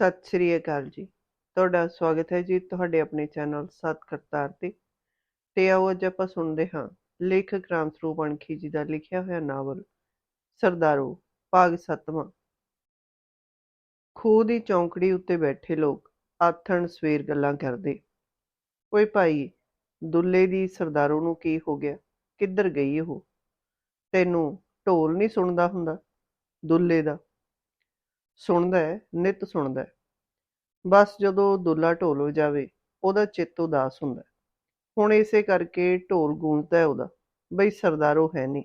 ਸਤਿ ਸ੍ਰੀ ਅਕਾਲ ਜੀ। ਤੁਹਾਡਾ ਸਵਾਗਤ ਹੈ ਜੀ ਤੁਹਾਡੇ ਆਪਣੇ ਚੈਨਲ ਸਤ ਕਰਤਾਰ ਤੇ। ਤੇ ਆਓ ਅੱਜ ਆਪਾਂ ਸੁਣਦੇ ਹਾਂ। ਲੇਖਕ ਰਾਮ ਸਰੂਪ ਅਣਖੀ ਜੀ ਦਾ ਲਿਖਿਆ ਹੋਇਆ ਨਾਵਲ, ਸਰਦਾਰੂ ਭਾਗ ਸੱਤਵਾਂ। ਖੂਹ ਦੀ ਚੌਂਕੜੀ ਉੱਤੇ ਬੈਠੇ ਲੋਕ ਆਥਣ ਸਵੇਰ ਗੱਲਾਂ ਕਰਦੇ। ਓਏ ਭਾਈ, ਦੁੱਲੇ ਦੀ ਸਰਦਾਰੂ ਨੂੰ ਕੀ ਹੋ ਗਿਆ? ਕਿੱਧਰ ਗਈ ਉਹ? ਤੈਨੂੰ ਢੋਲ ਨਹੀਂ ਸੁਣਦਾ ਹੁੰਦਾ? ਦੁੱਲੇ ਦਾ ਸੁਣਦਾ ਹੈ, ਨਿਤ ਸੁਣਦਾ ਹੈ। ਬਸ ਜਦੋਂ ਦੁੱਲਾ ਢੋਲ ਹੋ ਜਾਵੇ ਉਹਦਾ ਚਿੱਤ ਉਦਾਸ ਹੁੰਦਾ ਹੁਣ ਇਸੇ ਕਰਕੇ ਢੋਲ ਗੂੰਜਦਾ ਹੈ ਉਹਦਾ, ਬਈ ਸਰਦਾਰੋ ਹੈ ਨਹੀਂ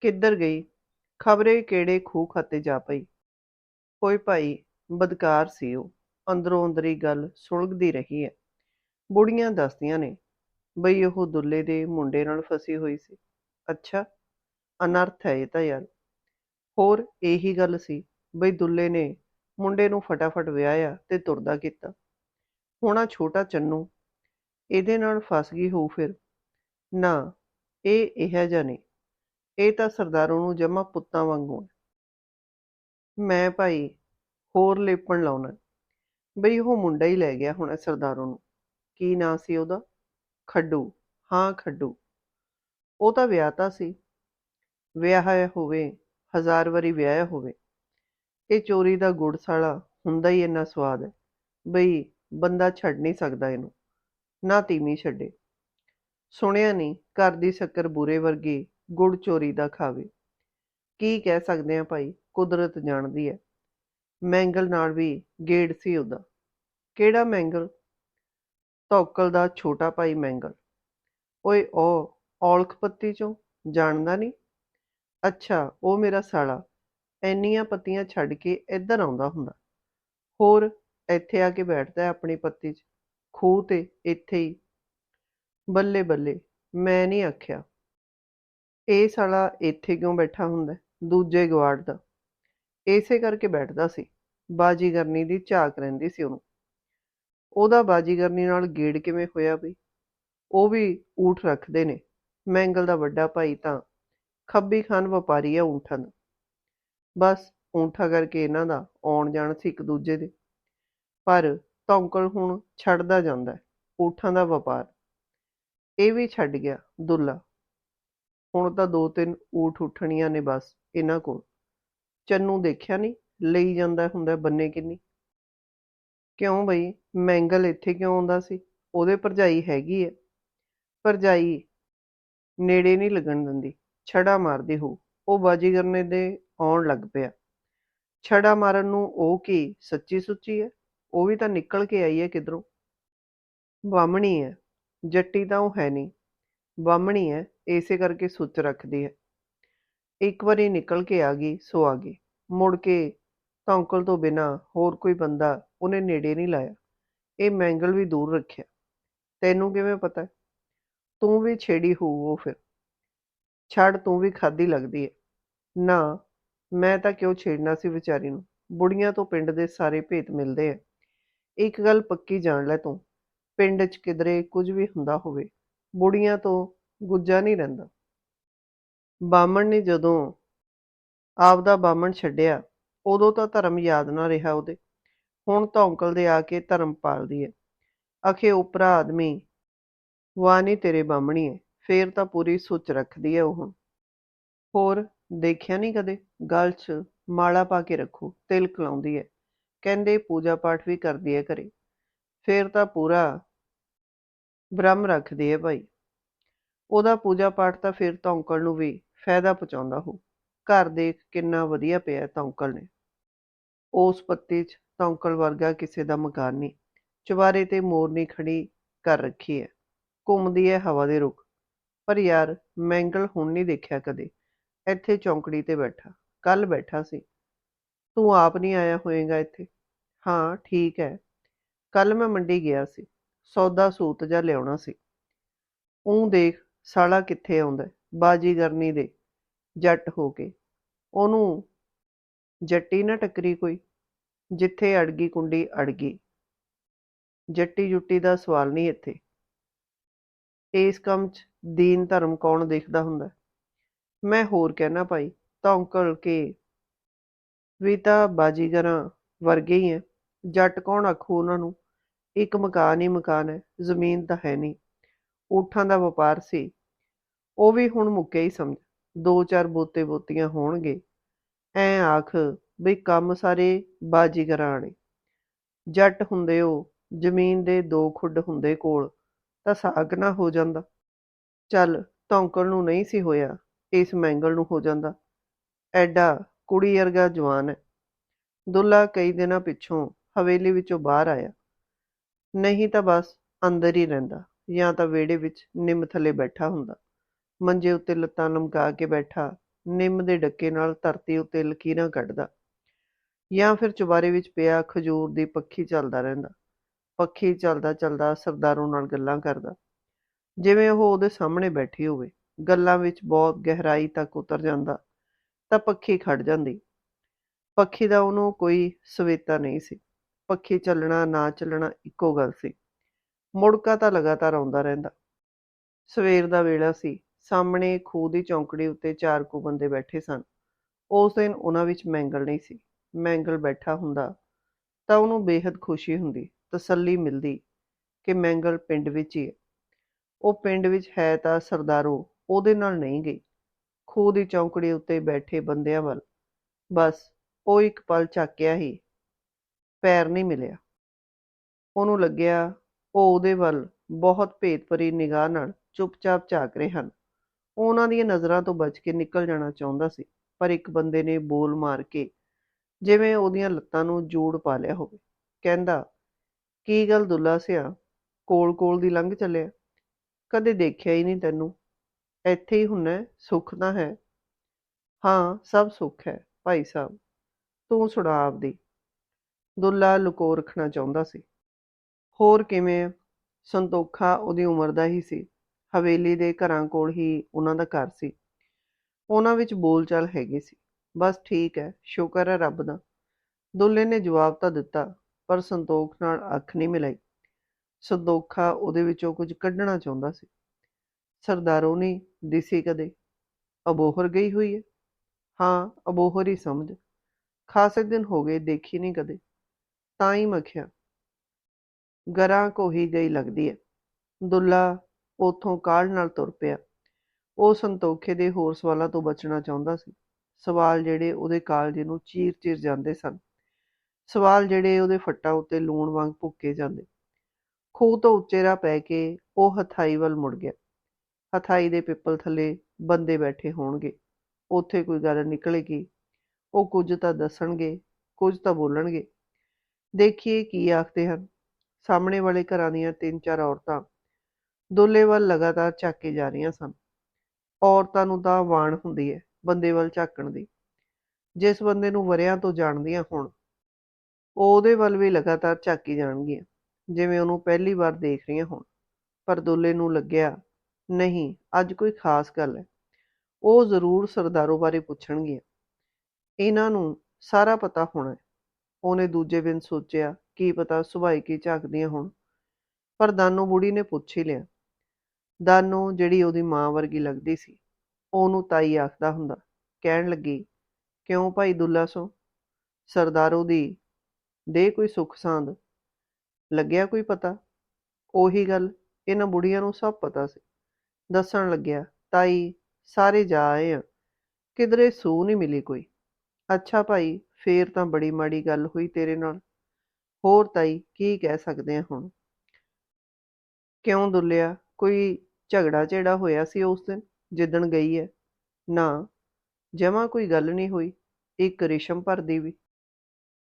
ਕਿੱਧਰ ਗਈ? ਖਬਰੇ ਕਿਹੜੇ ਖੂਹ ਖਾਤੇ ਜਾ ਪਈ? ਹੋਏ ਭਾਈ, ਬਦਕਾਰ ਸੀ ਉਹ। ਅੰਦਰੋਂ ਅੰਦਰੀ ਗੱਲ ਸੁਲਗਦੀ ਰਹੀ ਹੈ। ਬੁੜੀਆਂ ਦੱਸਦੀਆਂ ਨੇ, ਬਈ ਉਹ ਦੁੱਲੇ ਦੇ ਮੁੰਡੇ ਨਾਲ ਫਸੀ ਹੋਈ ਸੀ। ਅੱਛਾ, ਅਨਰਥ ਹੈ ਇਹ ਤਾਂ ਯਾਰ। ਹੋਰ ਇਹੀ ਗੱਲ ਸੀ। ਬਈ ਦੁੱਲੇ ਨੇ ਮੁੰਡੇ ਨੂੰ ਫਟਾਫਟ ਵਿਆਹਿਆ ਤੇ ਤੁਰਦਾ ਕੀਤਾ। ਹੋਣਾ ਛੋਟਾ ਚੰਨੂ ਇਹਦੇ ਨਾਲ ਫਸ ਗਈ ਹੋ ਫਿਰ। ਨਾ, ਇਹ ਇਹੋ ਜਿਹਾ ਨਹੀਂ। ਇਹ ਤਾਂ ਸਰਦਾਰਾਂ ਨੂੰ ਜਮਾ ਪੁੱਤਾਂ ਵਾਂਗੂ ਮੈਂ ਭਾਈ ਹੋਰ ਲੇਪਣ ਲਾਉਣਾ। ਬਈ ਉਹ ਮੁੰਡਾ ਹੀ ਲੈ ਗਿਆ ਹੁਣ ਸਰਦਾਰਾਂ ਨੂੰ। ਕੀ ਨਾਂ ਸੀ ਉਹਦਾ? ਖੱਡੂ। ਹਾਂ, ਖੱਡੂ। ਉਹ ਤਾਂ ਵਿਆਹਤਾ ਸੀ। ਵਿਆਹਿਆ ਹੋਵੇ, ਹਜ਼ਾਰ ਵਾਰੀ ਵਿਆਹਿਆ ਹੋਵੇ। ਇਹ ਚੋਰੀ ਦਾ ਗੁੜ ਸਾਲਾ ਹੁੰਦਾ ਹੀ ਇੰਨਾ ਸਵਾਦ ਹੈ। ਬਈ, ਬੰਦਾ ਛੱਡ ਨਹੀਂ ਸਕਦਾ ਇਹਨੂੰ। ਨਾ ਤੀਵੀਂ ਛੱਡੇ। ਸੁਣਿਆ ਨਹੀਂ, ਘਰ ਦੀ ਸ਼ੱਕਰ ਬੂਰੇ ਵਰਗੀ ਗੁੜ ਚੋਰੀ ਦਾ ਖਾਵੇ। ਕੀ ਕਹਿ ਸਕਦੇ ਆ ਭਾਈ, ਕੁਦਰਤ ਜਾਣਦੀ ਹੈ। ਮੈਂਗਲ ਨਾਲ ਵੀ ਗੇੜ ਸੀ ਉਹਦਾ। ਕਿਹੜਾ ਮੈਂਗਲ? ਤੌਕਲ ਦਾ ਛੋਟਾ ਭਾਈ ਮੈਂਗਲ। ਓਏ ਓ ਔਲਖ ਪੱਤੀ ਚੋਂ? ਜਾਣਦਾ ਨਹੀਂ। ਅੱਛਾ, ਉਹ ਮੇਰਾ ਸਾਲਾ। ਐਨੀਆਂ ਪੱਤੀਆਂ ਛੱਡ ਕੇ ਇੱਧਰ ਆਉਂਦਾ ਹੁੰਦਾ। ਹੋਰ ਇੱਥੇ ਆ ਕੇ ਬੈਠਦਾ ਆਪਣੀ ਪੱਤੀ 'ਚ, ਖੂਹ ਤੇ ਇੱਥੇ ਹੀ। ਬੱਲੇ ਬੱਲੇ, ਮੈਂ ਨਹੀਂ ਆਖਿਆ। ਇਹ ਸਾਲਾ ਇੱਥੇ ਕਿਉਂ ਬੈਠਾ ਹੁੰਦਾ ਦੂਜੇ ਗਵਾੜ ਦਾ। ਇਸੇ ਕਰਕੇ ਬੈਠਦਾ ਸੀ। ਬਾਜੀਗਰਨੀ ਦੀ ਝਾਕ ਰਹਿੰਦੀ ਸੀ ਉਹਨੂੰ। ਉਹਦਾ ਬਾਜੀਗਰਨੀ ਨਾਲ ਗੇੜ ਕਿਵੇਂ ਹੋਇਆ ਵੀ ਉਹ ਵੀ ਊਠ ਰੱਖਦੇ ਨੇ। ਮੈਂਗਲ ਦਾ ਵੱਡਾ ਭਾਈ ਤਾਂ ਖੱਬੀ ਖਾਨ ਵਪਾਰੀ ਆ ਊਂਠਾਂ ਦਾ। ਬਸ ਊਂਠਾ ਕਰਕੇ ਇਹਨਾਂ ਦਾ ਆਉਣ ਜਾਣ ਸੀ ਇੱਕ ਦੂਜੇ ਦੇ। ਪਰ ਧੌਂਕਲ ਹੁਣ ਛੱਡਦਾ ਜਾਂਦਾ ਊਠਾਂ ਦਾ ਵਪਾਰ। ਇਹ ਵੀ ਛੱਡ ਗਿਆ ਦੁੱਲਾ। ਹੁਣ ਤਾਂ ਦੋ ਤਿੰਨ ਊਠ ਉੱਠਣੀਆਂ ਨੇ ਬਸ ਇਹਨਾਂ ਕੋਲ। ਚੰਨੂ ਦੇਖਿਆ ਨਹੀਂ, ਲਈ ਜਾਂਦਾ ਹੁੰਦਾ ਬੰਨੇ ਕਿੰਨੀ। ਕਿਉਂ ਬਈ? ਮੈਂਗਲ ਇੱਥੇ ਕਿਉਂ ਆਉਂਦਾ ਸੀ? ਉਹਦੇ ਭਰਜਾਈ ਹੈਗੀ ਹੈ ਭਰਜਾਈ ਨੇੜੇ ਨਹੀਂ ਲੱਗਣ ਦਿੰਦੀ। ਛੜਾ ਮਾਰਦੀ ਹੋ ਉਹ ਬਾਜੀਗਰਨੇ ਦੇ ਆਉਣ ਲੱਗ ਪਿਆ। ਛੜਾ ਮਾਰਨ ਨੂੰ ਉਹ ਕੀ ਸੱਚੀ ਸੁੱਚੀ ਹੈ? ਉਹ ਵੀ ਤਾਂ ਨਿਕਲ ਕੇ ਆਈ ਹੈ ਕਿਧਰੋਂ? ਬਾਮਣੀ ਹੈ। ਜੱਟੀ ਤਾਂ ਉਹ ਹੈ ਨਹੀਂ। ਬਾਮਣੀ ਹੈ, ਇਸੇ ਕਰਕੇ ਸੁੱਚ ਰੱਖਦੀ ਹੈ। ਇੱਕ ਵਾਰੀ ਨਿਕਲ ਕੇ ਆ ਗਈ, ਸੋ ਆ ਗਈ। ਮੁੜ ਕੇ ਧੌਂਕਲ ਤੋਂ ਬਿਨਾ ਹੋਰ ਕੋਈ ਬੰਦਾ ਉਹਨੇ ਨੇੜੇ ਨਹੀਂ ਲਾਇਆ। ਇਹ ਮੈਂਗਲ ਵੀ ਦੂਰ ਰੱਖਿਆ। ਤੈਨੂੰ ਕਿਵੇਂ ਪਤਾ? ਤੂੰ ਵੀ ਛੇੜੀ ਹੋ ਉਹ ਫਿਰ। ਛੱਡ ਤੂੰ ਵੀ ਖਾਦੀ ਲੱਗਦੀ ਹੈ। ਨਾ ਮੈਂ ਤਾਂ ਕਿਉਂ ਛੇੜਨਾ ਸੀ ਵਿਚਾਰੀ ਨੂੰ? ਬੁੜੀਆਂ ਤੋਂ ਪਿੰਡ ਦੇ ਸਾਰੇ ਭੇਤ ਮਿਲਦੇ ਆ। ਇੱਕ ਗੱਲ ਪੱਕੀ ਜਾਣ ਲੈ ਤੂੰ। ਪਿੰਡ 'ਚ ਕਿਧਰੇ ਕੁਝ ਵੀ ਹੁੰਦਾ ਹੋਵੇ, ਬੁੜੀਆਂ ਤੋਂ ਗੁੱਜਾ ਨਹੀਂ ਰਹਿੰਦਾ। ਬਾਮਣ ਨੇ ਜਦੋਂ ਆਪਦਾ ਬਾਮਣ ਛੱਡਿਆ, ਉਦੋਂ ਤਾਂ ਧਰਮ ਯਾਦ ਨਾ ਰਿਹਾ ਉਹਦੇ। ਹੁਣ ਧੌਂਕਲ ਦੇ ਆ ਕੇ ਧਰਮ ਪਾਲਦੀ ਹੈ ਅਖੇ ਉਪਰਾ ਆਦਮੀ, ਵਾਹ ਨਹੀਂ ਤੇਰੇ ਬਾਮਣੀ ਹੈ ਫੇਰ ਤਾਂ ਪੂਰੀ ਸੁੱਚ ਰੱਖਦੀ ਹੈ ਉਹ ਹੋਰ ਦੇਖਿਆ ਨਹੀਂ ਕਦੇ? ਗਲ 'ਚ ਮਾਲਾ ਪਾ ਕੇ ਰੱਖੋ ਤਿਲਕ ਲਾਉਂਦੀ ਹੈ ਕਹਿੰਦੇ ਪੂਜਾ ਪਾਠ ਵੀ ਕਰਦੀ ਹੈ ਘਰੇ। ਫੇਰ ਤਾਂ ਪੂਰਾ ਬ੍ਰਹਮ ਰੱਖਦੀ ਹੈ ਭਾਈ। ਉਹਦਾ ਪੂਜਾ ਪਾਠ ਤਾਂ ਫਿਰ ਧੌਂਕਲ ਨੂੰ ਵੀ ਫਾਇਦਾ ਪਹੁੰਚਾਉਂਦਾ ਹੋ। ਘਰ ਦੇਖ ਕਿੰਨਾ ਵਧੀਆ ਪਿਆ ਧੌਂਕਲ ਨੇ। ਉਸ ਪੱਤੇ 'ਚ ਧੌਂਕਲ ਵਰਗਾ ਕਿਸੇ ਦਾ ਮਕਾਨ ਨਹੀਂ ਚੁਬਾਰੇ ਤੇ ਮੋਰਨੀ ਖੜੀ ਕਰ ਰੱਖੀ ਹੈ ਘੁੰਮਦੀ ਹੈ ਹਵਾ ਦੇ ਰੁੱਖ। ਪਰ ਯਾਰ ਮੈਂਗਲ ਹੁਣ ਨਹੀਂ ਦੇਖਿਆ ਕਦੇ। ਇੱਥੇ ਚੌਂਕੜੀ ਤੇ ਬੈਠਾ ਕੱਲ ਬੈਠਾ ਸੀ। ਤੂੰ ਆਪ ਨਹੀਂ ਆਇਆ ਹੋਏਗਾ ਇੱਥੇ? ਹਾਂ ਠੀਕ ਹੈ। ਕੱਲ ਮੈਂ ਮੰਡੀ ਗਿਆ ਸੀ ਸੌਦਾ ਸੂਤ ਜਾਂ ਲਿਆਉਣਾ ਸੀ। ਉਹ ਦੇਖ ਸਾਲਾ ਕਿੱਥੇ ਆਉਂਦਾ ਹੈ, ਬਾਜੀਗਰਨੀ ਦੇ ਜੱਟ ਹੋ ਕੇ। ਉਹਨੂੰ ਜੱਟੀ ਨਾ ਟੱਕਰੀ ਕੋਈ ਜਿੱਥੇ ਅੜਗੀ ਕੁੰਡੀ ਅੜ ਗਈ। ਜੱਟੀ ਜੁੱਟੀ ਦਾ ਸਵਾਲ ਨਹੀਂ ਇੱਥੇ। ਇਸ ਕੰਮ 'ਚ ਦੀਨ ਧਰਮ ਕੌਣ ਦੇਖਦਾ ਹੁੰਦਾ ਮੈਂ ਹੋਰ ਕਹਿਣਾ ਭਾਈ, ਧੌਂਕਲ ਕੇ ਵੀ ਤਾਂ ਬਾਜੀਗਰਾਂ ਵਰਗੇ ਹੀ ਹੈ ਜੱਟ ਕੌਣ ਆਖੂ ਉਹਨਾਂ ਨੂੰ? ਇੱਕ ਮਕਾਨ ਹੀ ਮਕਾਨ ਹੈ ਜ਼ਮੀਨ ਤਾਂ ਹੈ ਨਹੀਂ। ਊਠਾਂ ਦਾ ਵਪਾਰ ਸੀ। ਉਹ ਵੀ ਹੁਣ ਮੁੱਕਿਆ ਹੀ ਸਮਝ। ਦੋ ਚਾਰ ਬੋਤੇ ਬੋਤੀਆਂ ਹੋਣਗੇ। ਐ ਆਖ ਬਈ ਕੰਮ ਸਾਰੇ ਬਾਜੀਗਰਾਂ ਆਣੇ ਜੱਟ ਹੁੰਦੇ ਉਹ, ਜ਼ਮੀਨ ਦੇ ਦੋ ਖੁੱਡ ਹੁੰਦੇ ਕੋਲ, ਤਾਂ ਸਾਗ ਨਾ ਹੋ ਜਾਂਦਾ। ਚੱਲ ਧੌਂਕਣ ਨੂੰ ਨਹੀਂ ਸੀ ਹੋਇਆ। ਇਸ ਮੈਂਗਲ ਨੂੰ ਹੋ ਜਾਂਦਾ। ਐਡਾ ਕੁੜੀ ਵਰਗਾ ਜਵਾਨ ਹੈ। ਦੁੱਲਾ ਕਈ ਦਿਨਾਂ ਪਿੱਛੋਂ ਹਵੇਲੀ ਵਿੱਚੋਂ ਬਾਹਰ ਆਇਆ। ਨਹੀਂ ਤਾਂ ਬਸ ਅੰਦਰ ਹੀ ਰਹਿੰਦਾ, ਜਾਂ ਤਾਂ ਵਿਹੜੇ ਵਿੱਚ ਨਿੰਮ ਥੱਲੇ ਬੈਠਾ ਹੁੰਦਾ। ਮੰਜੇ ਉੱਤੇ ਲੱਤਾਂ ਲਮਕਾ ਕੇ ਬੈਠਾ, ਨਿੰਮ ਦੇ ਡੱਕੇ ਨਾਲ ਧਰਤੀ ਉੱਤੇ ਲਕੀਰਾਂ ਕੱਢਦਾ। ਜਾਂ ਫਿਰ ਚੁਬਾਰੇ ਵਿੱਚ ਪਿਆ ਖਜੂਰ ਦੀ ਪੱਖੀ ਚੱਲਦਾ ਰਹਿੰਦਾ। ਪੱਖੀ ਚੱਲਦਾ ਚੱਲਦਾ ਸਰਦਾਰੂ ਨਾਲ ਗੱਲਾਂ ਕਰਦਾ। ਜਿਵੇਂ ਉਹ ਉਹਦੇ ਸਾਹਮਣੇ ਬੈਠੀ ਹੋਵੇ। ਗੱਲਾਂ ਵਿੱਚ ਬਹੁਤ ਗਹਿਰਾਈ ਤੱਕ ਉਤਰ ਜਾਂਦਾ, ਤਾਂ ਪੱਖੀ ਖੜ ਜਾਂਦੀ। ਪੱਖੀ ਦਾ ਉਹਨੂੰ ਕੋਈ ਸਵੇਤਾ ਨਹੀਂ ਸੀ। ਪੱਖੀ ਚੱਲਣਾ, ਨਾ ਚੱਲਣਾ ਇੱਕੋ ਗੱਲ ਸੀ। ਮੁੜਕਾ ਤਾਂ ਲਗਾਤਾਰ ਆਉਂਦਾ ਰਹਿੰਦਾ। ਸਵੇਰ ਦਾ ਵੇਲਾ ਸੀ। ਸਾਹਮਣੇ ਖੂਹ ਦੀ ਚੌਂਕੜੀ ਉੱਤੇ ਚਾਰ ਕੁ ਬੰਦੇ ਬੈਠੇ ਸਨ। ਉਸ ਦਿਨ ਉਹਨਾਂ ਵਿੱਚ ਮੈਂਗਲ ਨਹੀਂ ਸੀ। ਮੈਂਗਲ ਬੈਠਾ ਹੁੰਦਾ ਤਾਂ ਉਹਨੂੰ ਬੇਹੱਦ ਖੁਸ਼ੀ ਹੁੰਦੀ, ਤਸੱਲੀ ਮਿਲਦੀ ਕਿ ਮੈਂਗਲ ਪਿੰਡ ਵਿੱਚ ਹੀ ਹੈ। ਉਹ ਪਿੰਡ ਵਿੱਚ ਹੈ ਤਾਂ ਸਰਦਾਰੋ ਉਹਦੇ ਨਾਲ ਨਹੀਂ ਗਈ। ਖੂਹ ਦੀ ਚੌਂਕੜੀ ਉੱਤੇ ਬੈਠੇ ਬੰਦਿਆਂ ਵੱਲ ਬਸ ਉਹ ਇੱਕ ਪਲ ਝਾਕਿਆ ਹੀ, ਪੈਰ ਨਹੀਂ ਮਿਲਿਆ। ਉਹਨੂੰ ਲੱਗਿਆ ਉਹ ਉਹਦੇ ਵੱਲ ਬਹੁਤ ਭੇਤਭਰੀ ਨਿਗਾਹ ਨਾਲ ਚੁੱਪਚਾਪ ਝਾਕ ਰਹੇ ਹਨ। ਉਹਨਾਂ ਦੀਆਂ ਨਜ਼ਰਾਂ ਤੋਂ ਬਚ ਕੇ ਨਿਕਲ ਜਾਣਾ ਚਾਹੁੰਦਾ ਸੀ, ਪਰ ਇੱਕ ਬੰਦੇ ਨੇ ਬੋਲ ਮਾਰ ਕੇ ਜਿਵੇਂ ਉਹਦੀਆਂ ਲੱਤਾਂ ਨੂੰ ਜੋੜ ਪਾ ਲਿਆ ਹੋਵੇ। ਕਹਿੰਦਾ, ਕੀ ਗੱਲ ਦੁੱਲਾ ਸਿਆ ਕੋਲ ਕੋਲ ਦੀ ਲੰਘ ਚੱਲਿਆ? ਕਦੇ ਦੇਖਿਆ ਹੀ ਨਹੀਂ ਤੈਨੂੰ? ਇੱਥੇ ਹੀ ਹੁੰਨਾ ਸੁੱਖ ਤਾਂ ਹੈ। ਹਾਂ, ਸਭ ਸੁੱਖ ਹੈ, ਭਾਈ ਸਾਹਿਬ, ਤੂੰ ਸੁਣਾ ਆਪਦੀ। ਦੁੱਲਾ ਲੁਕੋ ਰੱਖਣਾ ਚਾਹੁੰਦਾ ਸੀ। ਹੋਰ ਕਿਵੇਂ ਸੰਤੋਖਾ ਉਹਦੀ ਉਮਰ ਦਾ ਹੀ ਸੀ। ਹਵੇਲੀ ਦੇ ਘਰਾਂ ਕੋਲ ਹੀ ਉਹਨਾਂ ਦਾ ਘਰ ਸੀ। ਉਹਨਾਂ ਵਿੱਚ ਬੋਲਚਾਲ ਹੈਗੀ ਸੀ। ਬਸ ਠੀਕ ਹੈ, ਸ਼ੁਕਰ ਹੈ ਰੱਬ ਦਾ। ਦੁੱਲੇ ਨੇ ਜਵਾਬ ਤਾਂ ਦਿੱਤਾ, ਪਰ ਸੰਤੋਖ ਨਾਲ ਅੱਖ ਨਹੀਂ ਮਿਲਾਈ। ਸੰਤੋਖਾ ਉਹਦੇ ਵਿੱਚੋਂ ਕੁਝ ਕੱਢਣਾ ਚਾਹੁੰਦਾ ਸੀ। ਸਰਦਾਰੋ ਨਹੀਂ ਦਿਸੀ ਕਦੇ। ਅਬੋਹਰ ਗਈ ਹੋਈ ਹੈ ਹਾਂ, ਅਬੋਹਰ ਹੀ ਸਮਝ। ਖਾਸੇ ਦਿਨ ਹੋ ਗਏ, ਦੇਖੀ ਨਹੀਂ ਕਦੇ। ਤਾਂ ਹੀ ਮਖਿਆ ਗਰਾਂ ਕੋਹੀ ਗਈ ਲੱਗਦੀ ਹੈ ਦੁੱਲਾ ਉਥੋਂ ਕਾਲ ਨਾਲ ਤੁਰ ਪਿਆ। ਉਹ ਸੰਤੋਖੇ ਦੇ ਹੋਰ ਸਵਾਲਾਂ ਤੋਂ ਬਚਣਾ ਚਾਹੁੰਦਾ ਸੀ। ਸਵਾਲ ਜਿਹੜੇ ਉਹਦੇ ਕਾਲਜੇ ਨੂੰ ਚੀਰ-ਚੀਰ ਜਾਂਦੇ ਸਨ। ਸਵਾਲ ਜਿਹੜੇ ਉਹਦੇ ਫੱਟਾਂ ਉੱਤੇ ਲੂਣ ਵਾਂਗ ਭੁੱਕੇ ਜਾਂਦੇ। ਖੂਹ ਤੋਂ ਉੱਚੇ ਪੈ ਕੇ ਉਹ ਹਥਾਈ ਵੱਲ ਮੁੜ ਗਿਆ। ਹਥਾਈ ਦੇ ਪਿੱਪਲ ਥੱਲੇ ਬੰਦੇ ਬੈਠੇ ਹੋਣਗੇ। ਉੱਥੇ ਕੋਈ ਗੱਲ ਨਿਕਲੇਗੀ। ਉਹ ਕੁਝ ਤਾਂ ਦੱਸਣਗੇ, ਕੁਝ ਤਾਂ ਬੋਲਣਗੇ। ਦੇਖੀਏ ਕੀ ਆਖਦੇ ਹਨ। ਸਾਹਮਣੇ ਵਾਲੇ ਘਰਾਂ ਦੀਆਂ ਤਿੰਨ ਚਾਰ ਔਰਤਾਂ ਦੁੱਲੇ ਵੱਲ ਲਗਾਤਾਰ ਝਾਕੇ ਜਾ ਰਹੀਆਂ ਸਨ। ਔਰਤਾਂ ਨੂੰ ਤਾਂ ਵਾਣ ਹੁੰਦੀ ਹੈ ਬੰਦੇ ਵੱਲ ਝਾਕਣ ਦੀ। ਜਿਸ ਬੰਦੇ ਨੂੰ ਵਰਿਆਂ ਤੋਂ ਜਾਣਦੀਆਂ ਹੋਣ, ਉਹ ਉਹਦੇ ਵੱਲ ਵੀ ਲਗਾਤਾਰ ਝਾਕੀ ਜਾਣਗੀਆਂ, ਜਿਵੇਂ ਉਹਨੂੰ ਪਹਿਲੀ ਵਾਰ ਦੇਖ ਰਹੀਆਂ ਹੋਣ। ਪਰ ਦੁੱਲੇ ਨੂੰ ਲੱਗਿਆ ਨਹੀਂ, ਅੱਜ ਕੋਈ ਖਾਸ ਗੱਲ ਹੈ। ਉਹ ਜ਼ਰੂਰ ਸਰਦਾਰੋ ਬਾਰੇ ਪੁੱਛਣਗੀਆਂ ਇਹਨਾਂ ਨੂੰ ਸਾਰਾ ਪਤਾ ਹੋਣਾ ਹੈ। ਉਹਨੇ ਦੂਜੇ ਦਿਨ ਸੋਚਿਆ, ਕੀ ਪਤਾ ਸੁਭਾਈ ਕੀ ਝਾਕਦੀਆਂ ਹੋਣ। ਪਰ ਦਾਨੋ ਬੁੜੀ ਨੇ ਪੁੱਛ ਹੀ ਲਿਆ। ਦਾਨੋ ਜਿਹੜੀ ਉਹਦੀ ਮਾਂ ਵਰਗੀ ਲੱਗਦੀ ਸੀ, ਉਹਨੂੰ ਤਾਈ ਆਖਦਾ ਹੁੰਦਾ, ਕਹਿਣ ਲੱਗੀ, ਕਿਉਂ ਭਾਈ ਦੁੱਲਾ ਸੋ? ਸਰਦਾਰੋ ਦੀ ਦੇ ਕੋਈ ਸੁੱਖ ਸਾਂਦ। ਲੱਗਿਆ ਕੋਈ ਪਤਾ? ਉਹੀ ਗੱਲ ਇਹਨਾਂ ਬੁੜੀਆਂ ਨੂੰ ਸਭ ਪਤਾ ਸੀ। ਦੱਸਣ ਲੱਗਿਆ, ਤਾਈ, ਸਾਰੇ ਜਾ ਆਏ ਆ। ਕਿਧਰੇ ਸੂ ਨਹੀਂ ਮਿਲੀ ਕੋਈ। ਅੱਛਾ ਭਾਈ, ਫੇਰ ਤਾਂ ਬੜੀ ਮਾੜੀ ਗੱਲ ਹੋਈ ਤੇਰੇ ਨਾਲ। ਹੋਰ ਤਾਈ, ਕੀ ਕਹਿ ਸਕਦੇ ਆ ਹੁਣ? ਕਿਉਂ ਦੁੱਲਿਆ? ਕੋਈ ਝਗੜਾ ਝੇੜਾ ਹੋਇਆ ਸੀ ਉਸ ਦਿਨ, ਜਿੱਦਣ ਗਈ ਹੈ ਨਾ, ਜਮਾ ਕੋਈ ਗੱਲ ਨਹੀਂ ਹੋਈ, ਇੱਕ ਰੇਸ਼ਮ ਭਰਦੀ ਵੀ।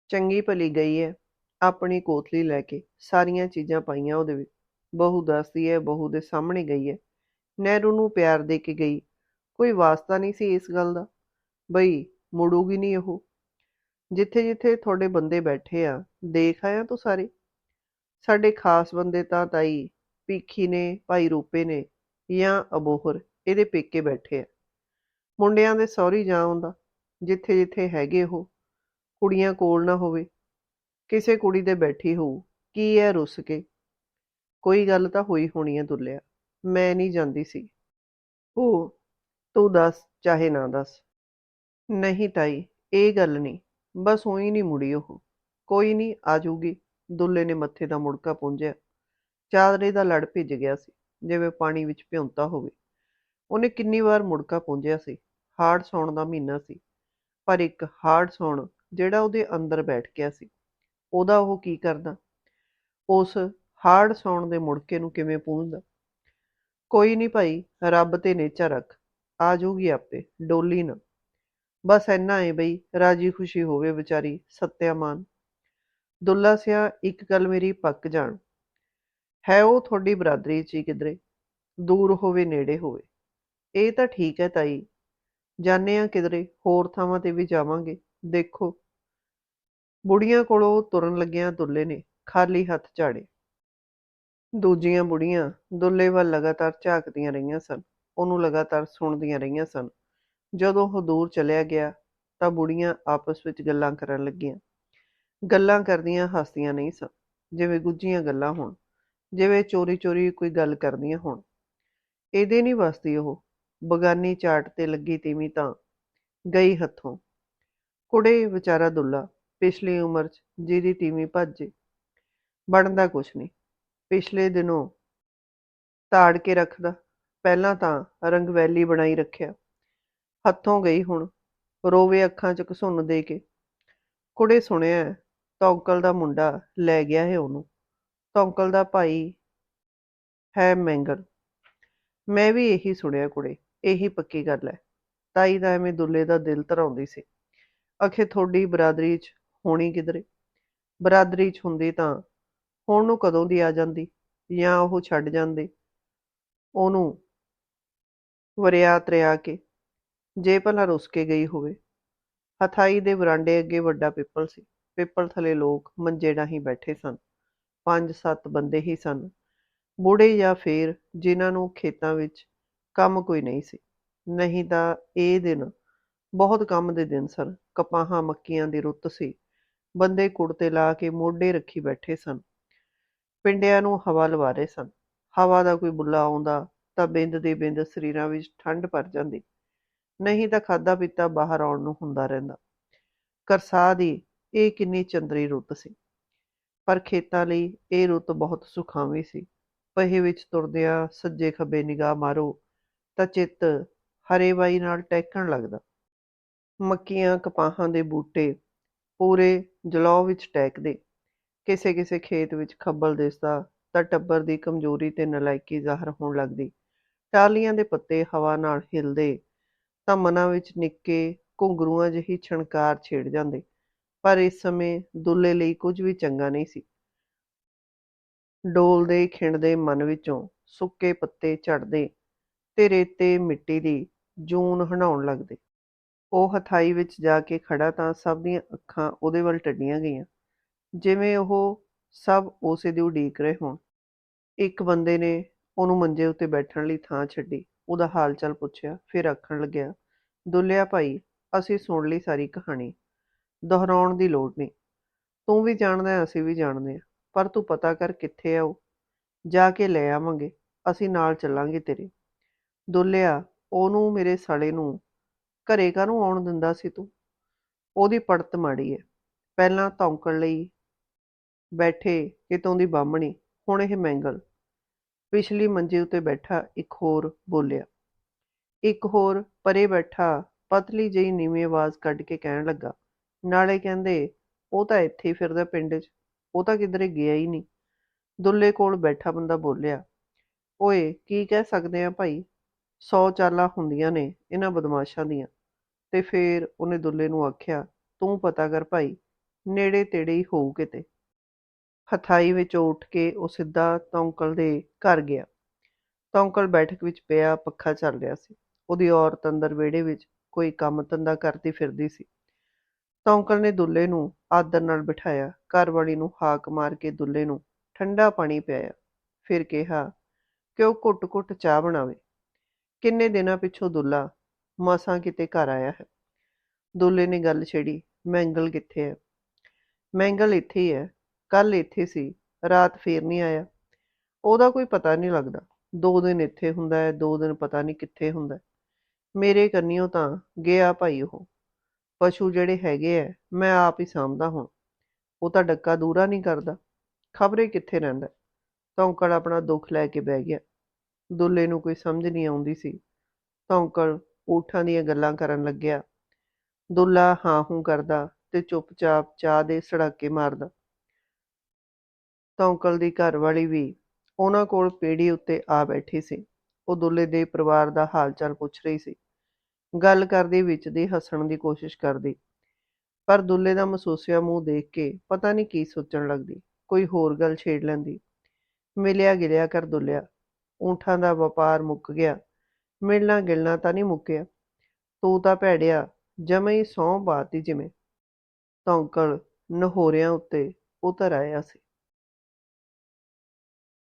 ਚੰਗੀ ਭਲੀ ਗਈ ਹੈ ਆਪਣੀ ਕੋਤਲੀ ਲੈ ਕੇ ਸਾਰੀਆਂ ਚੀਜ਼ਾਂ ਪਾਈਆਂ ਉਹਦੇ ਵਿੱਚ। ਬਹੂ ਦੱਸਦੀ ਹੈ ਬਹੂ ਦੇ ਸਾਹਮਣੇ ਗਈ ਹੈ ਨਹਿਰੂ ਨੂੰ ਪਿਆਰ ਦੇ ਕੇ ਗਈ। ਕੋਈ ਵਾਸਤਾ ਨਹੀਂ ਸੀ ਇਸ ਗੱਲ ਦਾ। ਬਈ, ਮੁੜੂਗੀ ਨਹੀਂ ਉਹ। ਜਿੱਥੇ ਜਿੱਥੇ ਤੁਹਾਡੇ ਬੰਦੇ ਬੈਠੇ ਆ, ਦੇਖ ਆਇਆ ਤੂੰ ਸਾਰੇ? ਸਾਡੇ ਖਾਸ ਬੰਦੇ ਤਾਂ ਤਾਈ ਪੀਖੀ ਨੇ, ਭਾਈ ਰੂਪੇ ਨੇ ਜਾਂ ਅਬੋਹਰ, ਇਹਦੇ ਪੇਕੇ ਬੈਠੇ ਆ। ਮੁੰਡਿਆਂ ਦੇ ਸਹੁਰੀ ਜਾ ਆਉਂਦਾ ਜਿੱਥੇ ਜਿੱਥੇ ਹੈਗੇ ਉਹ, ਕੁੜੀਆਂ ਕੋਲ ਨਾ ਹੋਵੇ। ਕਿਸੇ ਕੁੜੀ ਦੇ ਬੈਠੀ ਹੋਊ, ਕੀ ਐ ਰੁੱਸ ਕੇ? ਕੋਈ ਗੱਲ ਤਾਂ ਹੋਈ ਹੋਣੀ ਐ ਦੁੱਲਿਆ। ਮੈਂ ਨਹੀਂ ਜਾਂਦੀ ਸੀ। ਉਹ ਤੂੰ ਦੱਸ, ਚਾਹੇ ਨਾ ਦੱਸ। ਨਹੀਂ ਤਾਈ, ਇਹ ਗੱਲ ਨਹੀਂ। ਬਸ ਉਹੀ ਨਹੀਂ ਮੁੜੀ ਉਹ। ਕੋਈ ਨਹੀਂ, ਆ ਜਾਊਗੀ। ਦੁੱਲੇ ਨੇ ਮੱਥੇ ਦਾ ਮੁੜਕਾ ਪੂੰਝਿਆ ਚਾਦਰੇ ਦਾ ਲੜ ਭਿੱਜ ਗਿਆ ਸੀ, ਜਿਵੇਂ ਪਾਣੀ ਵਿੱਚ ਭਿਉਂਤਾ ਹੋਵੇ। ਉਹਨੇ ਕਿੰਨੀ ਵਾਰ ਮੁੜਕਾ ਪੂੰਝਿਆ ਸੀ। ਹਾੜ ਸੌਣ ਦਾ ਮਹੀਨਾ ਸੀ। ਪਰ ਇੱਕ ਹਾੜ ਸੌਣ, ਜਿਹੜਾ ਉਹਦੇ ਅੰਦਰ ਬੈਠ ਗਿਆ ਸੀ, ਉਹਦਾ ਉਹ ਕੀ ਕਰਦਾ? ਉਸ ਹਾੜ ਸੌਣ ਦੇ ਮੁੜਕੇ ਨੂੰ ਕਿਵੇਂ ਪੂੰਝਦਾ? ਕੋਈ ਨਹੀਂ ਭਾਈ, ਰੱਬ ਤੇ ਨੇਚਾ ਰੱਖ, ਆ ਜਾਊਗੀ ਆਪੇ, ਡੋਲੀ ਨਾ। ਬਸ ਇੰਨਾ ਏ ਬਈ, ਰਾਜੀ ਖੁਸ਼ੀ ਹੋਵੇ ਵਿਚਾਰੀ, ਸੱਤਿਆਮਾਨ। ਦੁੱਲਾ ਸਿਆ, ਇੱਕ ਗੱਲ ਮੇਰੀ ਪੱਕ ਜਾਣ। ਹੈ ਉਹ ਤੁਹਾਡੀ ਬਰਾਦਰੀ 'ਚ ਹੀ ਕਿਧਰੇ, ਦੂਰ ਹੋਵੇ, ਨੇੜੇ ਹੋਵੇ। ਇਹ ਤਾਂ ਠੀਕ ਹੈ ਤਾਈ ਜਾਣੇ ਆ ਕਿਧਰੇ, ਹੋਰ ਥਾਵਾਂ ਤੇ ਵੀ ਜਾਵਾਂਗੇ, ਦੇਖੋ। ਬੁੜੀਆਂ ਕੋਲੋਂ ਤੁਰਨ ਲੱਗਿਆਂ ਦੁੱਲੇ ਨੇ, ਖਾਲੀ ਹੱਥ ਝਾੜੇ। ਦੂਜੀਆਂ ਬੁੜੀਆਂ ਦੁੱਲੇ ਵੱਲ ਲਗਾਤਾਰ ਝਾਕਦੀਆਂ ਰਹੀਆਂ ਸਨ, ਉਹਨੂੰ ਲਗਾਤਾਰ ਸੁਣਦੀਆਂ ਰਹੀਆਂ ਸਨ। ਜਦੋਂ ਉਹ ਦੂਰ ਚਲਿਆ ਗਿਆ ਤਾਂ ਬੁੜੀਆਂ ਆਪਸ ਵਿੱਚ ਗੱਲਾਂ ਕਰਨ ਲੱਗੀਆਂ। ਗੱਲਾਂ ਕਰਦੀਆਂ ਹੱਸਦੀਆਂ ਨਹੀਂ ਸਨ, ਜਿਵੇਂ ਗੁੱਝੀਆਂ ਗੱਲਾਂ ਹੋਣ, ਜਿਵੇਂ ਚੋਰੀ-ਚੋਰੀ ਕੋਈ ਗੱਲ ਕਰਦੀਆਂ ਹੋਣ। ਇਹਦੇ ਨਹੀਂ ਵਸਦੀ ਉਹ, ਬਗਾਨੀ ਚਾਟ ਤੇ ਲੱਗੀ ਤੀਵੀਂ ਤਾਂ ਗਈ ਹੱਥੋਂ। ਕੁੜੇ ਵਿਚਾਰਾ ਦੁੱਲਾ, ਪਿਛਲੀ ਉਮਰ 'ਚ ਜਿਹਦੀ ਤੀਵੀਂ ਭੱਜੇ ਬਣਦਾ ਕੁਛ ਨਹੀਂ। ਪਿਛਲੇ ਦਿਨੋਂ ਤਾੜ ਕੇ ਰੱਖਦਾ। ਪਹਿਲਾਂ ਤਾਂ ਰੰਗਵੈਲੀ ਬਣਾਈ ਰੱਖਿਆ। ਹੱਥੋਂ ਗਈ ਹੁਣ ਰੋਵੇ ਅੱਖਾਂ 'ਚ ਘਸੁੰਨ ਦੇ ਕੇ। ਕੁੜੇ ਸੁਣਿਆ ਤੌਂਕਲ ਦਾ ਮੁੰਡਾ ਲੈ ਗਿਆ ਹੈ ਉਹਨੂੰ। ਤੌਂਕਲ ਦਾ ਭਾਈ ਹੈ ਮੈਂਗਲ। ਮੈਂ ਵੀ ਇਹੀ ਸੁਣਿਆ ਕੁੜੇ, ਇਹੀ ਪੱਕੀ ਗੱਲ ਹੈ। ਤਾਈ ਦਾ ਐਵੇਂ ਦੁੱਲੇ ਦਾ ਦਿਲ ਧਰਾਉਂਦੀ ਸੀ। ਅਖੇ ਤੁਹਾਡੀ ਬਰਾਦਰੀ 'ਚ ਹੋਣੀ ਕਿਧਰੇ? ਬਰਾਦਰੀ 'ਚ ਹੁੰਦੀ ਤਾਂ ਹੁਣ ਉਹ ਕਦੋਂ ਦੀ ਆ ਜਾਂਦੀ ਜਾਂ ਉਹ ਛੱਡ ਜਾਂਦੇ? ਉਹਨੂੰ ਵਰਿਆ ਤਰਿਆ ਕੇ ਜੇ ਭਲਾ ਰੁੱਸ ਕੇ ਗਈ ਹੋਵੇ। ਹਥਾਈ ਦੇ ਵਰਾਂਡੇ ਅੱਗੇ ਵੱਡਾ ਪਿੱਪਲ ਸੀ। ਪਿੱਪਲ ਥਲੇ ਲੋਕ ਮੰਜੇ ਡਾਹੀਂ ਬੈਠੇ ਸਨ। ਪੰਜ ਸੱਤ ਬੰਦੇ ਹੀ ਸਨ। ਬੁੜੇ ਜਾਂ ਫੇਰ ਜਿਨ੍ਹਾਂ ਨੂੰ ਖੇਤਾਂ ਵਿੱਚ ਕੰਮ ਕੋਈ ਨਹੀਂ ਸੀ। ਨਹੀਂ ਤਾਂ ਇਹ ਦਿਨ ਬਹੁਤ ਕੰਮ ਦੇ ਦਿਨ ਸਨ। ਕਪਾਹਾਂ ਮੱਕੀਆਂ ਦੀ ਰੁੱਤ ਸੀ। ਬੰਦੇ ਕੁੜਤੇ ਲਾ ਕੇ ਮੋਢੇ ਰੱਖੀ ਬੈਠੇ ਸਨ। ਪਿੰਡਿਆਂ ਨੂੰ ਹਵਾ ਲਵਾ ਰਹੇ ਸਨ। ਹਵਾ ਦਾ ਕੋਈ ਬੁੱਲਾ ਆਉਂਦਾ ਤਾਂ ਬਿੰਦ ਦੀ ਬਿੰਦ ਸਰੀਰਾਂ ਵਿੱਚ ਠੰਡ ਭਰ ਜਾਂਦੀ। ਨਹੀਂ ਤਾਂ ਖਾਦਾ ਪੀਤਾ ਬਾਹਰ ਆਉਣ ਨੂੰ ਹੁੰਦਾ ਰਹਿੰਦਾ। ਕਰਸਾ ਦੀ ਇਹ ਕਿੰਨੀ ਚੰਦਰੀ ਰੁੱਤ ਸੀ। ਪਰ ਖੇਤਾਂ ਲਈ ਇਹ ਰੁੱਤ ਬਹੁਤ ਸੁਖਾਵੀਂ ਸੀ। ਪਹੇ ਵਿੱਚ ਤੁਰਦਿਆਂ ਸੱਜੇ ਖੱਬੇ ਨਿਗਾਹ ਮਾਰੋ ਤਾਂ ਚਿੱਤ ਹਰੇਵਾਈ ਨਾਲ ਟੈਕਣ ਲੱਗਦਾ। ਮੱਕੀਆਂ ਕਪਾਹਾਂ ਦੇ ਬੂਟੇ ਪੂਰੇ ਜਲੌ ਵਿੱਚ ਟੈਕਦੇ ਕਿਸੇ ਕਿਸੇ ਖੇਤ ਵਿੱਚ ਖੱਬਲ ਦਿਸਦਾ ਤਾਂ ਟੱਬਰ ਦੀ ਕਮਜ਼ੋਰੀ ਤੇ ਨਲਾਇਕੀ ਜ਼ਾਹਰ ਹੋਣ ਲੱਗਦੀ। ਟਾਹਲੀਆਂ ਦੇ ਪੱਤੇ ਹਵਾ ਨਾਲ ਹਿਲਦੇ ਤਾਂ ਮਨਾਂ ਵਿੱਚ ਨਿੱਕੇ ਘੁੰਗਰੂਆਂ ਜਿਹੀ ਛਣਕਾਰ ਛੇੜ ਜਾਂਦੇ, ਪਰ ਇਸ ਸਮੇਂ ਦੁੱਲੇ ਲਈ ਕੁਝ ਵੀ ਚੰਗਾ ਨਹੀਂ ਸੀ। ਡੋਲਦੇ ਖਿੰਡਦੇ ਮਨ ਵਿੱਚੋਂ ਸੁੱਕੇ ਪੱਤੇ ਝੜਦੇ ਤੇ ਰੇਤੇ ਮਿੱਟੀ ਦੀ ਜੂਨ ਹਣਾਉਣ ਲੱਗਦੇ। ਉਹ ਹਥਾਈ ਵਿੱਚ ਜਾ ਕੇ ਖੜਾ ਤਾਂ ਸਭ ਦੀਆਂ ਅੱਖਾਂ ਉਹਦੇ ਵੱਲ ਟੱਡੀਆਂ ਗਈਆਂ। ਜਿਵੇਂ ਉਹ ਸਭ ਉਸੇ ਦੀ ਉਡੀਕ ਰਹੇ ਹੋਣ। ਇੱਕ ਬੰਦੇ ਨੇ ਉਹਨੂੰ ਮੰਜੇ ਉੱਤੇ ਬੈਠਣ ਲਈ ਥਾਂ ਛੱਡੀ। ਉਹਦਾ ਹਾਲ ਚਾਲ ਪੁੱਛਿਆ, ਫਿਰ ਆਖਣ ਲੱਗਿਆ, ਦੁੱਲਿਆ ਭਾਈ, ਅਸੀਂ ਸੁਣ ਲਈ ਸਾਰੀ ਕਹਾਣੀ। ਦੁਹਰਾਉਣ ਦੀ ਲੋੜ ਨਹੀਂ। ਤੂੰ ਵੀ ਜਾਣਦਾ ਅਸੀਂ ਵੀ ਜਾਣਦੇ ਹਾਂ। ਪਰ ਤੂੰ ਪਤਾ ਕਰ ਕਿੱਥੇ ਆ ਉਹ। ਜਾ ਕੇ ਲੈ ਆਵਾਂਗੇ, ਅਸੀਂ ਨਾਲ ਚੱਲਾਂਗੇ ਤੇਰੇ। ਦੁੱਲਿਆ, ਉਹਨੂੰ ਮੇਰੇ ਸਾਲੇ ਨੂੰ ਘਰੇ ਕਾਹਨੂੰ ਆਉਣ ਦਿੰਦਾ ਸੀ ਤੂੰ? ਉਹਦੀ ਪੜਤ ਮਾੜੀ ਹੈ। ਪਹਿਲਾਂ ਧੌਂਕਣ ਲਈ ਬੈਠੇ ਕਿਤੋਂ ਦੀ ਬਾਹਮਣੀ, ਹੁਣ ਇਹ ਮੈਂਗਲ। ਪਿਛਲੀ ਮੰਜੇ ਉੱਤੇ ਬੈਠਾ ਇੱਕ ਹੋਰ ਬੋਲਿਆ। ਇੱਕ ਹੋਰ ਪਰੇ ਬੈਠਾ ਪਤਲੀ ਜਿਹੀ ਨੀਵੀਂ ਆਵਾਜ਼ ਕੱਢ ਕੇ ਕਹਿਣ ਲੱਗਾ। ਨਾਲੇ ਕਹਿੰਦੇ, ਉਹ ਤਾਂ ਇੱਥੇ ਹੀ ਫਿਰਦਾ ਪਿੰਡ 'ਚ, ਉਹ ਤਾਂ ਕਿਧਰੇ ਗਿਆ ਹੀ ਨਹੀਂ। ਦੁੱਲੇ ਕੋਲ ਬੈਠਾ ਬੰਦਾ ਬੋਲਿਆ, ਓਏ, ਕੀ ਕਹਿ ਸਕਦੇ ਆ ਭਾਈ? ਸੌ ਚਾਲਾਂ ਹੁੰਦੀਆਂ ਨੇ ਇਹਨਾਂ ਬਦਮਾਸ਼ਾਂ ਦੀਆਂ। ਤੇ ਫੇਰ ਉਹਨੇ ਦੁੱਲੇ ਨੂੰ ਆਖਿਆ, ਤੂੰ ਪਤਾ ਕਰ ਭਾਈ, ਨੇੜੇ ਤੇੜੇ ਹੀ ਹੋਊ ਕਿਤੇ। ਹਥਾਈ ਵਿੱਚੋਂ ਉੱਠ ਕੇ ਉਹ ਸਿੱਧਾ ਤੌਂਕਲ ਦੇ ਘਰ ਗਿਆ। ਤੌਂਕਲ ਬੈਠਕ ਵਿੱਚ ਪਿਆ, ਪੱਖਾ ਚੱਲ ਰਿਹਾ ਸੀ। ਉਹਦੀ ਔਰਤ ਅੰਦਰ ਵਿਹੜੇ ਵਿੱਚ ਕੋਈ ਕੰਮ ਧੰਦਾ ਕਰਦੀ ਫਿਰਦੀ ਸੀ। ਤੌਂਕਲ ਨੇ ਦੁੱਲੇ ਨੂੰ ਆਦਰ ਨਾਲ ਬਿਠਾਇਆ। ਘਰਵਾਲੀ ਨੂੰ ਹਾਕ ਮਾਰ ਕੇ ਦੁੱਲੇ ਨੂੰ ਠੰਡਾ ਪਾਣੀ ਪਿਆਇਆ। ਫਿਰ ਕਿਹਾ, ਕਿ ਉਹ ਘੁੱਟ-ਘੁੱਟ ਚਾਹ ਬਣਾਵੇ। ਕਿੰਨੇ ਦਿਨਾਂ ਪਿੱਛੋਂ ਦੁੱਲਾ ਮਸਾਂ ਕਿਤੇ ਘਰ ਆਇਆ ਹੈ? ਦੁੱਲੇ ਨੇ ਗੱਲ ਛੇੜੀ ਮੈਂਗਲ ਕਿੱਥੇ ਹੈ ਮੈਂਗਲ ਇੱਥੇ ਹੀ ਹੈ ਕੱਲ ਇੱਥੇ ਸੀ, ਰਾਤ ਫੇਰ ਨਹੀਂ ਆਇਆ। ਉਹਦਾ ਕੋਈ ਪਤਾ ਨਹੀਂ ਲੱਗਦਾ। ਦੋ ਦਿਨ ਇੱਥੇ ਹੁੰਦਾ ਹੈ, ਦੋ ਦਿਨ ਪਤਾ ਨਹੀਂ ਕਿੱਥੇ ਹੁੰਦਾ ਮੇਰੇ ਕੰਨਿਓ ਤਾਂ ਗਿਆ ਭਾਈ ਉਹ। ਪਸ਼ੂ ਜਿਹੜੇ ਹੈਗੇ ਐ ਮੈਂ ਆਪ ਹੀ ਸਾਂਭਦਾ ਹੁਣ। ਉਹ ਤਾਂ ਡੱਕਾ ਦੂਰਾ ਨਹੀਂ ਕਰਦਾ। ਖਬਰੇ ਕਿੱਥੇ ਰਹਿੰਦਾ ਧੌਂਕੜ ਆਪਣਾ ਦੁੱਖ ਲੈ ਕੇ ਬਹਿ ਗਿਆ। ਦੁੱਲੇ ਨੂੰ ਕੋਈ ਸਮਝ ਨਹੀਂ ਆਉਂਦੀ ਸੀ। ਧੌਂਕੜ ਊਠਾਂ ਦੀਆਂ ਗੱਲਾਂ ਕਰਨ ਲੱਗਿਆ। ਦੁੱਲਾ ਹਾਂ ਹੂੰ ਕਰਦਾ ਤੇ ਚੁੱਪਚਾਪ ਚਾਹ ਦੇ ਸੜਾਕੇ ਮਾਰਦਾ। ਧੌਂਕਲ ਦੀ ਘਰਵਾਲੀ ਵੀ ਉਹਨਾਂ ਕੋਲ ਪੀੜੀ ਉੱਤੇ ਆ ਬੈਠੀ ਸੀ। ਉਹ ਦੁੱਲੇ ਦੇ ਪਰਿਵਾਰ ਦਾ ਹਾਲ ਚਾਲ ਪੁੱਛ ਰਹੀ ਸੀ। ਗੱਲ ਕਰਦੀ ਵਿੱਚ ਦੀ ਹੱਸਣ ਦੀ ਕੋਸ਼ਿਸ਼ ਕਰਦੀ। ਪਰ ਦੁੱਲੇ ਦਾ ਮਸੂਸਿਆ ਮੂੰਹ ਦੇਖ ਕੇ ਪਤਾ ਨਹੀਂ ਕੀ ਸੋਚਣ ਲੱਗਦੀ। ਕੋਈ ਹੋਰ ਗੱਲ ਛੇੜ ਲੈਂਦੀ। ਮਿਲਿਆ ਗਿਲਿਆ ਕਰ ਦੁੱਲਿਆ। ਊਂਠਾਂ ਦਾ ਵਪਾਰ ਮੁੱਕ ਗਿਆ। ਮਿਲਣਾ ਗਿਲਣਾ ਤਾਂ ਨਹੀਂ ਮੁੱਕਿਆ। ਤੂੰ ਤਾਂ ਭੈੜਿਆ। ਜਮੇ ਹੀ ਸਹੁੰ ਬਾਤੀ ਜਿਵੇਂ। ਤੌਂਕਲ ਨਹੋਰਿਆਂ ਉੱਤੇ ਉਤਰ ਆਇਆ ਸੀ।